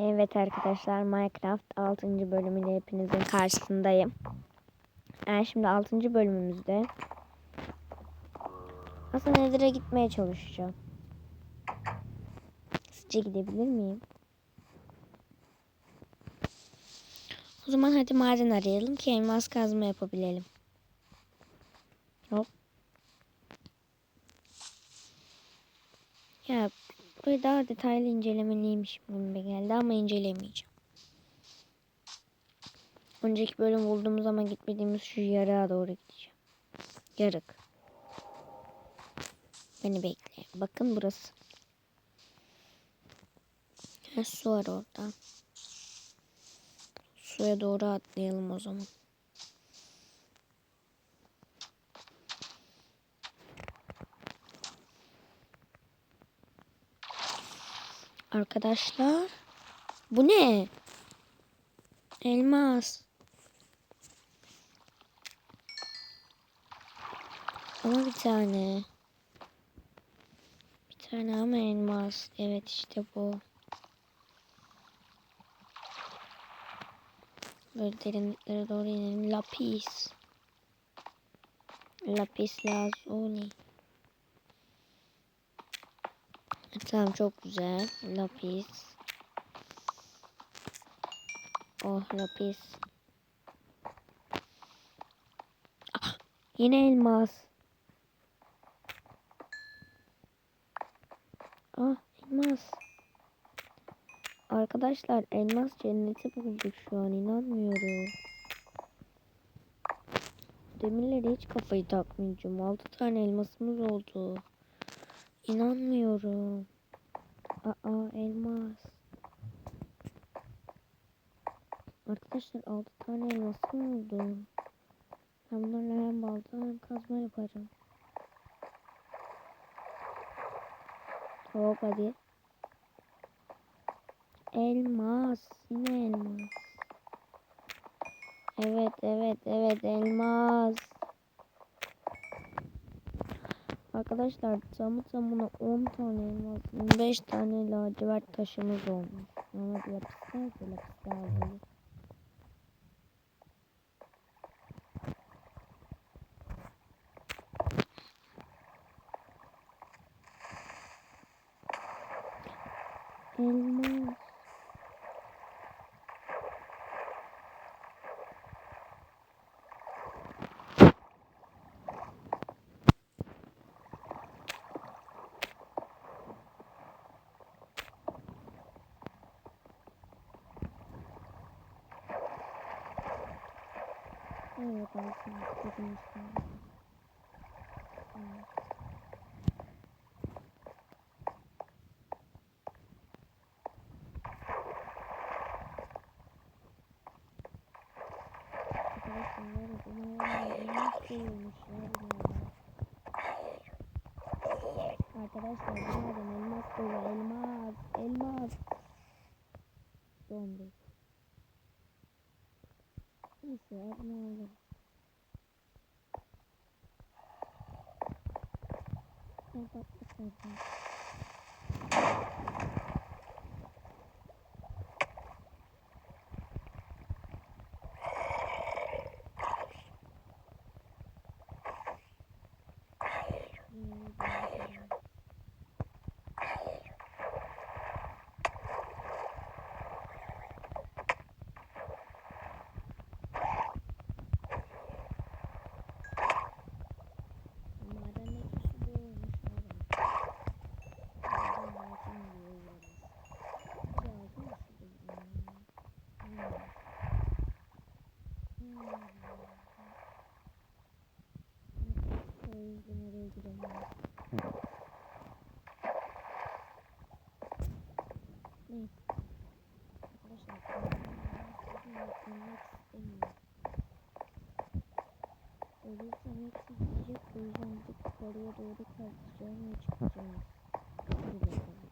Evet arkadaşlar Minecraft 6. bölümüyle hepinizin karşısındayım. Ben şimdi 6. bölümümüzde aslında Nether'a gitmeye çalışacağım. Sizce gidebilir miyim? O zaman hadi maden arayalım ki elmas kazma yapabilelim. Hop. Ya burayı daha detaylı incelemeliymiş gibi geldi ama incelemeyeceğim. Önceki bölüm bulduğumuz zaman gitmediğimiz şu yarığa doğru gideceğim. Yarık. Beni bekle. Bakın burası. Ha, su var orada. Suya doğru atlayalım o zaman. Arkadaşlar. Bu ne? Elmas. Ama bir tane. Bir tane ama elmas. Evet işte bu. Böyle derinliklere doğru inelim. Lapis. Lapis lazuli. Tamam çok güzel. Lapis. Oh lapis. Ah, yine elmas. Ah elmas. Arkadaşlar elmas cenneti bulduk şu an inanmıyorum. Demirlere hiç kafayı takmayacağım. 6 tane elmasımız oldu. İnanmıyorum. Aa elmas. Arkadaşlar 6 tane elmasım oldu. Ben bunlarla hem balta hem kazma yaparım. Hop hadi. Elmas. Yine elmas. Evet evet evet elmas. Arkadaşlar tamı tamına 10 tane elmas, 25 tane lacivert taşımız olmuş. Ama lapisler de lapisler değil. Elmas. Evet aslında istediğim şey. Evet. Arkadaşlar var ya bu hayvanlar elmas koyulmuşlar ya. Arkadaşlar bunlardan elmas dolu elmas elmas. Dondu. Neyse abone olun. Ben patlatmadım. Madendeki su boğulmuş abi. Maden altın boğuyoruz. Güzel değil mi su boğuyor? Hmm. Hmm. O yüzden oraya giremiyoruz. Neyse. Arkadaşlar ben yapmak istemiyorum. Ölürsem hepsi gidecek. O yüzden yukarıya doğru kazacağım ve çıkacağım. Hadi bakalım.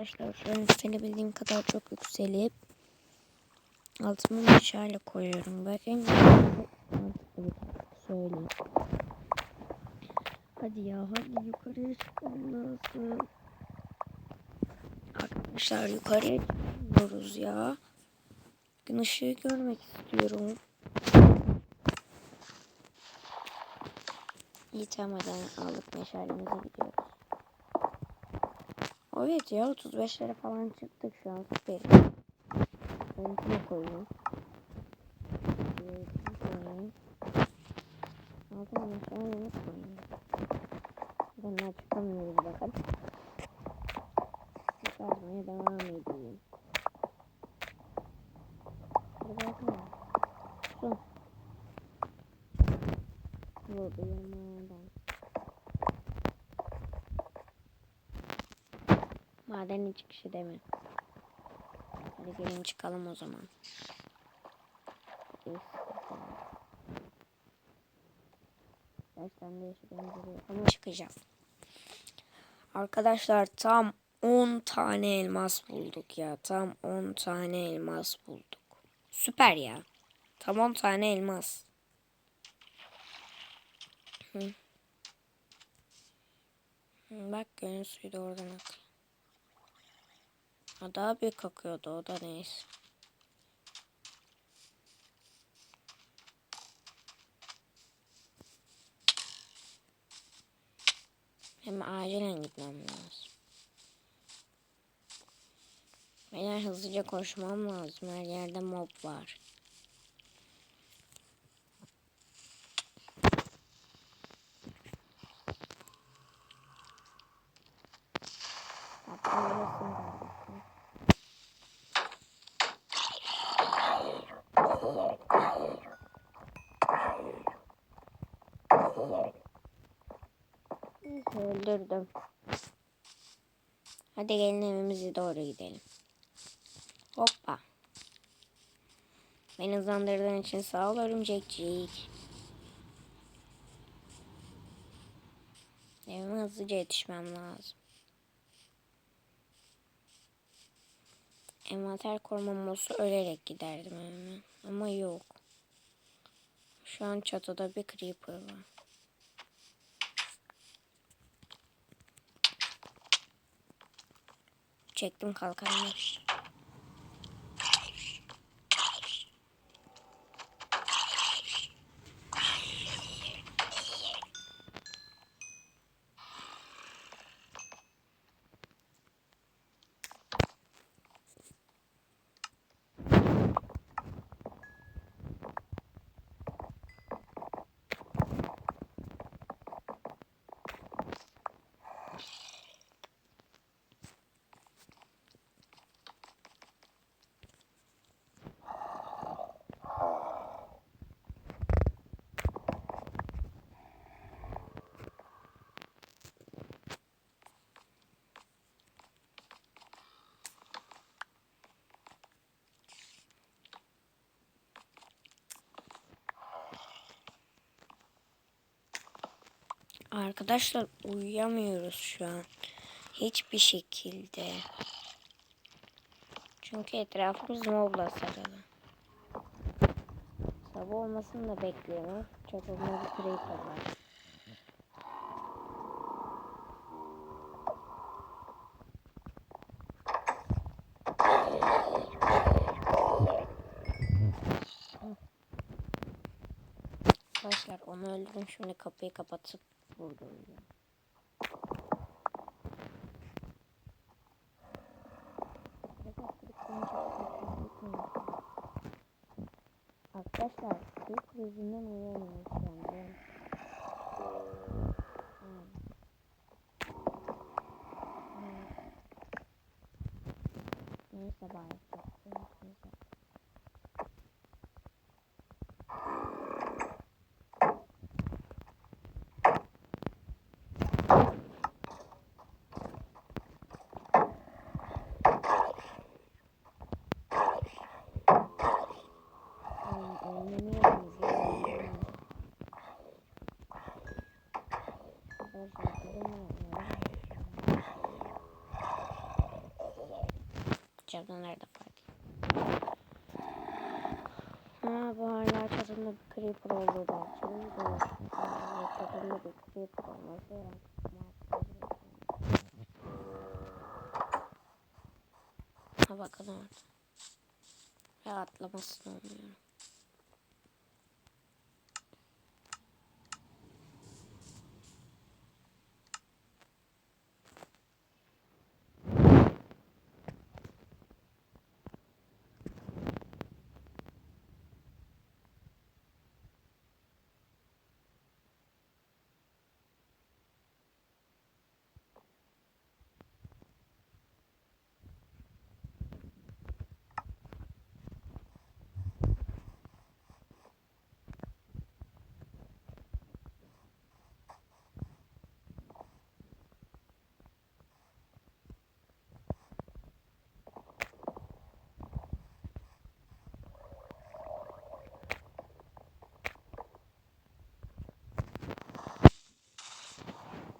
Arkadaşlar an yükselebildiğim kadar çok yükselip altıma meşale koyuyorum. Bakın söyleyeyim. Hadi ya hadi yukarıya çıkmam lazım. Arkadaşlar yukarıya çıkmıyoruz ya. Gün ışığı görmek istiyorum. İyi tamam aldık meşalemize gidiyoruz. Evet ya 35'lere falan çıktık şu an süper. Benimkine koyayım. Benimkine koyayım. Altına meşalemi koyayım. Bunlar çıkamıyoruz bakın. Çıkarmaya devam edeyim. Hadi bakalım. Son. Vurdu yanağından. Madenin çıkışı değil mi? Hadi gelin çıkalım o zaman. Ama çıkacağım. Arkadaşlar tam 10 tane elmas bulduk ya. Tam 10 tane elmas bulduk. Süper ya. Tam 10 tane elmas. Bak gönül suyu da oradan akıyor. Ha, daha büyük akıyordu o da neyse. Hem acilen gitmem lazım. Beyler hızlıca koşmam lazım. Her yerde mob var. Hatta burasını da bakayım. Neyse, Öldürdüm. Hadi gelin evimize doğru gidelim. Hoppa. Beni hızlandırdığın için sağ ol örümcekcik. Evime hızlıca yetişmem lazım. Envanter korumam olsa ölerek giderdim evime. Ama yok. Şu an çatıda bir creeper var. Çektim kalkanımı. Arkadaşlar uyuyamıyoruz şu an. Hiçbir şekilde. Çünkü etrafımız mobla sarılı. Sabah olmasını da bekliyorum. Çatımda bir creeper var. Arkadaşlar onu öldürün şimdi kapıyı kapatıp vurduracağım. Arkadaşlar bir krizinden uyuyamıyoruz şu an. Ben... Hmm. Hmm. Neyse bari. Neyse. Ay, oynamıyorum, oynamıyorum. Acaba nerede fark Ha bu hala çatında bir creeper olduğu da açılıyor da. Yani Çatında bir creeper olması. Ha bakalım orada. Rahatlamasını umuyorum.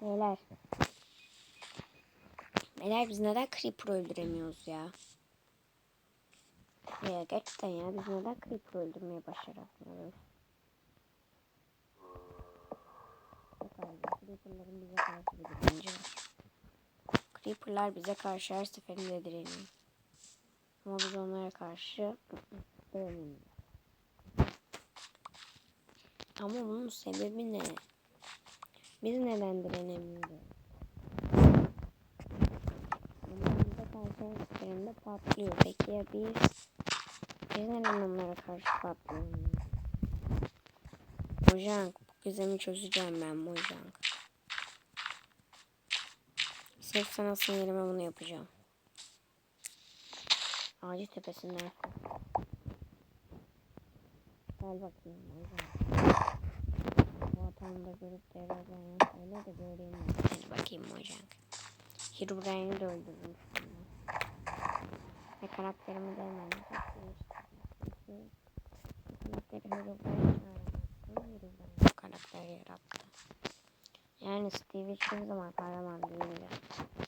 Beyler. Beyler biz neden Creeper öldüremiyoruz ya? Ya gerçekten ya biz neden Creeper öldürmeyi başaramıyoruz? Creeper'ların bize karşı bir direnci var. Creeper'lar bize karşı her seferinde direniyor. Ama biz onlara karşı direnemiyoruz. Ama bunun sebebi ne? Biz neden direnemiyoruz? Onlarımıza karşı her seferinde patlıyor. Peki ya biz? Biz neden onlara karşı patlıyoruz? Mojang, bu gizemi çözeceğim ben Mojang. Sırf sana sinirime bunu yapacağım. Ağacı tepesinden. Gel bakayım Mojang. Bu hatamı da görüp de Öyle söyle de göreyim. Hadi bakayım Mojang. Herobrine'i de öldürdüm. Ve karakterimi de hemen değiştirdim. Karakteri Herobrine. Herobrine karakter yarattı. Yani Steve hiçbir zaman kahraman. Yeteri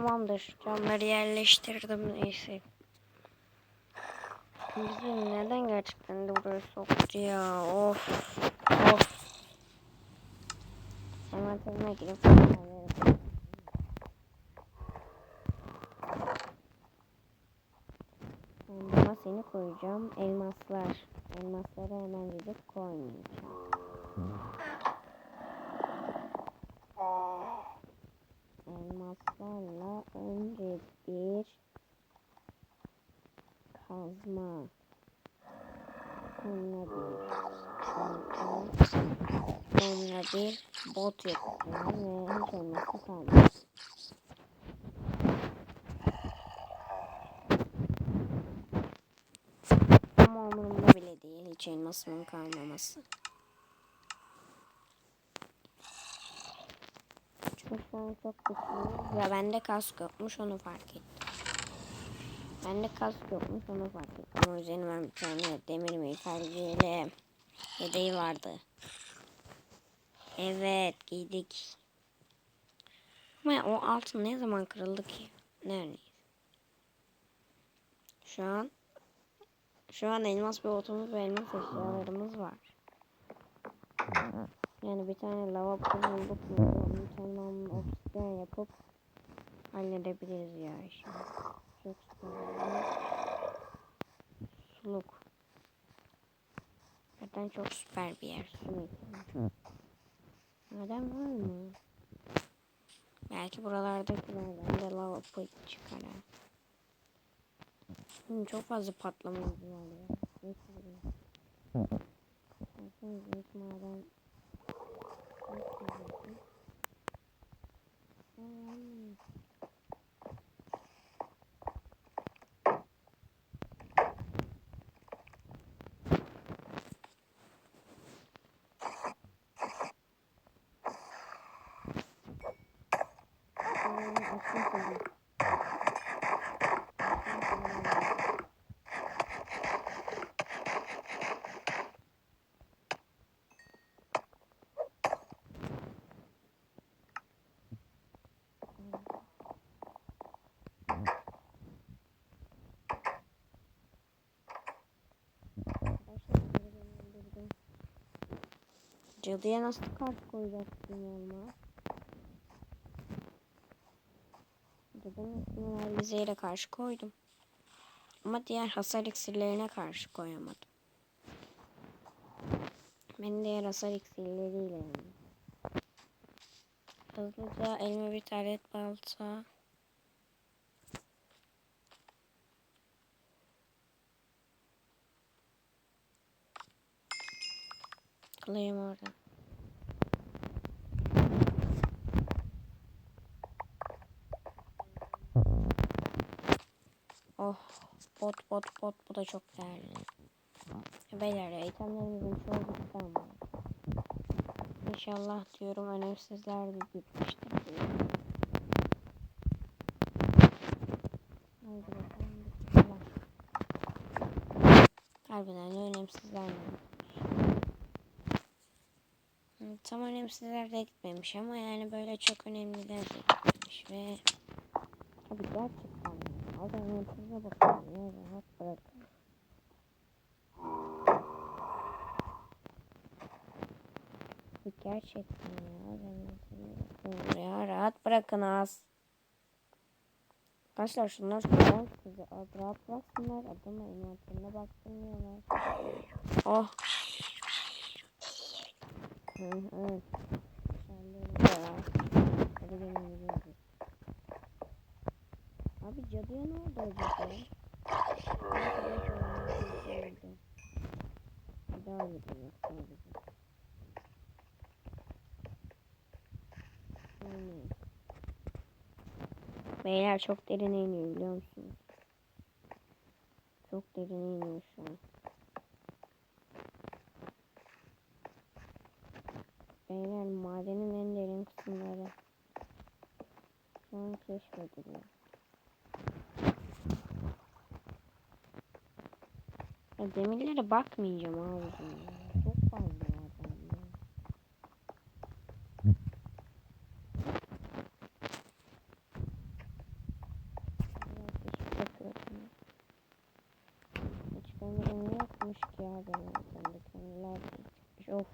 tamamdır. Camları yerleştirdim neyse. Bizi neden gerçekten de buraya soktu ya? Of. Of. Envanterime girip bakalım. Ama seni koyacağım. Elmaslar. Elmasları hemen gidip koymayacağım. Elmaslarla önce bir kazma. Sonra bir balta. Sonra bir bot yapacağım ve hiç olmazsa kalmaz. Ama umurumda bile değil hiç elmasımın kalmaması. An çok güçlüyüm. Ve bende kask yokmuş onu fark ettim. Bende kask yokmuş onu fark ettim. Ama üzerime bir tane demir metalciyle yedeği vardı. Evet giydik. Ama o altın ne zaman kırıldı ki? Neredeyiz? Şu an şu an elmas bir otumuz ve elmas eşyalarımız var. Yani bir tane lava bulduk mu? Bir tane obsidian yapıp halledebiliriz ya şimdi. Çok süper. Suluk. Zaten çok süper bir yer. Suluk. Maden var mı? Belki buralardakilerden de lava pool çıkar ha. Hmm, çok fazla patlama ya. Neyse. Baksanıza hiç maden Açtım seni. Cadıya nasıl kart koyacaksın olmaz? Alize karşı koydum. Ama diğer hasar iksirlerine karşı koyamadım. Ben diğer hasar iksirleriyle. Hızlıca elime bir taret balta. Alayım oradan. Oh bot bot bot bu da çok değerli. Beyler itemlerimizin çoğu bitti ama. İnşallah diyorum önemsizler de bitmiştir. diyorum. Haydi bakalım. Harbiden de önemsizler mi? Tam önemsizler de gitmemiş ama yani böyle çok önemliler de gitmemiş ve Abi gerçekten önemsize bakın ya gerçekten ya ya rahat bırakın az. Arkadaşlar şunlar şunlar sizi az rahat bıraksınlar adama inventörüne baktırmıyorlar. Oh. Hı hı. Hadi gelin. Abi cadıya ne oldu acaba? Bir daha gidiyor sadece. Aynen. Beyler çok derine iniyor biliyor musunuz? Çok derine iniyor şu an. Beyler madenin en derin kısımları şu an keşfediliyor. Ya demirlere bakmayacağım ya. Çok fazla var bende. Hiç kömürüm yokmuş ki abi. Bende kömürler de çıkmış. Of.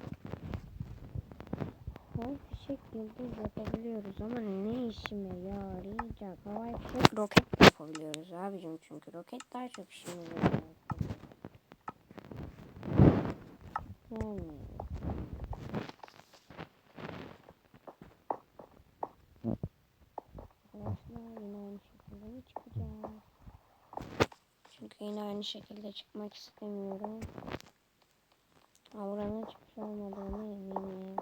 Havai fişek yıldız yapabiliyoruz ama ne işime yarayacak? Havai fişek roket yapabiliyoruz abicim çünkü roket daha çok işimize yarayacak. Yani. Arkadaşlar yine aynı şekilde mi çıkacağız? Çünkü yine aynı şekilde çıkmak istemiyorum. Avranın çıkmış olmadığını eminim.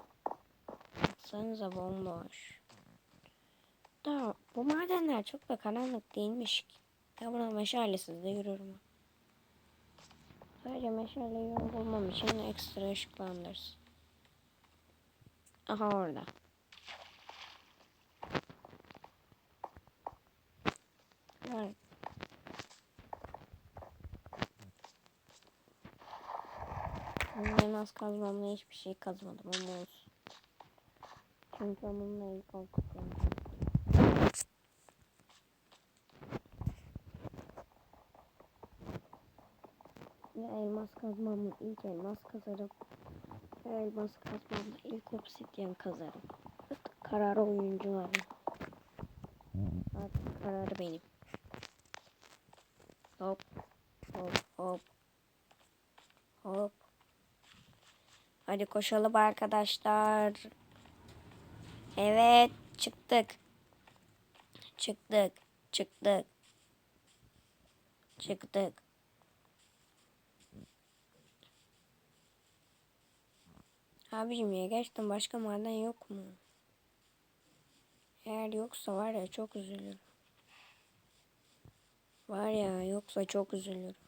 Baksanıza bomboş. Da bu madenler çok da karanlık değilmiş ki. Ya buna meşalesiz de yürürüm. Sadece meşale yol bulmam için ekstra ışıklandırsın. Aha orada. Evet. Az kazmamla hiçbir şey kazmadım ama olsun. Çünkü onunla ilk korkutuyorum. Ve elmas kazmamla ilk elmas kazarım. Ve elmas kazmamla ilk obsidyen kazarım. Artık kararı oyuncuların. Artık kararı benim. Hop hop. Hop. Hadi koşalım arkadaşlar. Evet çıktık. Çıktık. Çıktık. Çıktık. Abicim ya gerçekten başka maden yok mu? Eğer yoksa var ya çok üzülürüm. Var ya yoksa çok üzülürüm.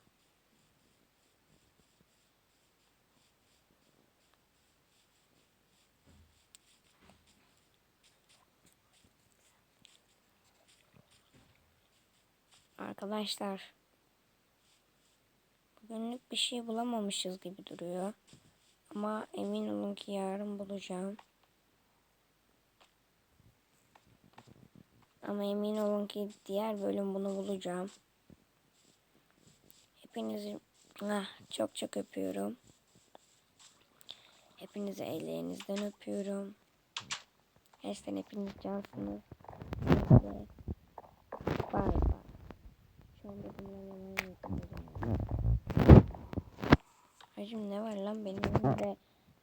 Arkadaşlar. Bugünlük bir şey bulamamışız gibi duruyor. Ama emin olun ki yarın bulacağım. Ama emin olun ki diğer bölüm bunu bulacağım. Hepinizi ah, çok çok öpüyorum. Hepinizi ellerinizden öpüyorum. Gerçekten hepiniz cansınız. Neyse. Bay bay. Şu anda dinlemeyi yapıyorum. Hacım ne var lan benim önümde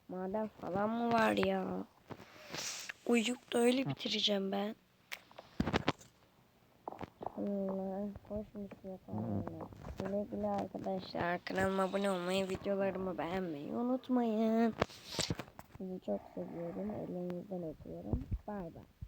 maden falan mı var ya? Uyuyup da öyle bitireceğim ben. Allah boşmuş yapalım öyle. Güle güle arkadaşlar. Kanalıma abone olmayı, videolarımı beğenmeyi unutmayın. Sizi çok seviyorum. Ellerinizden öpüyorum. Bay bay.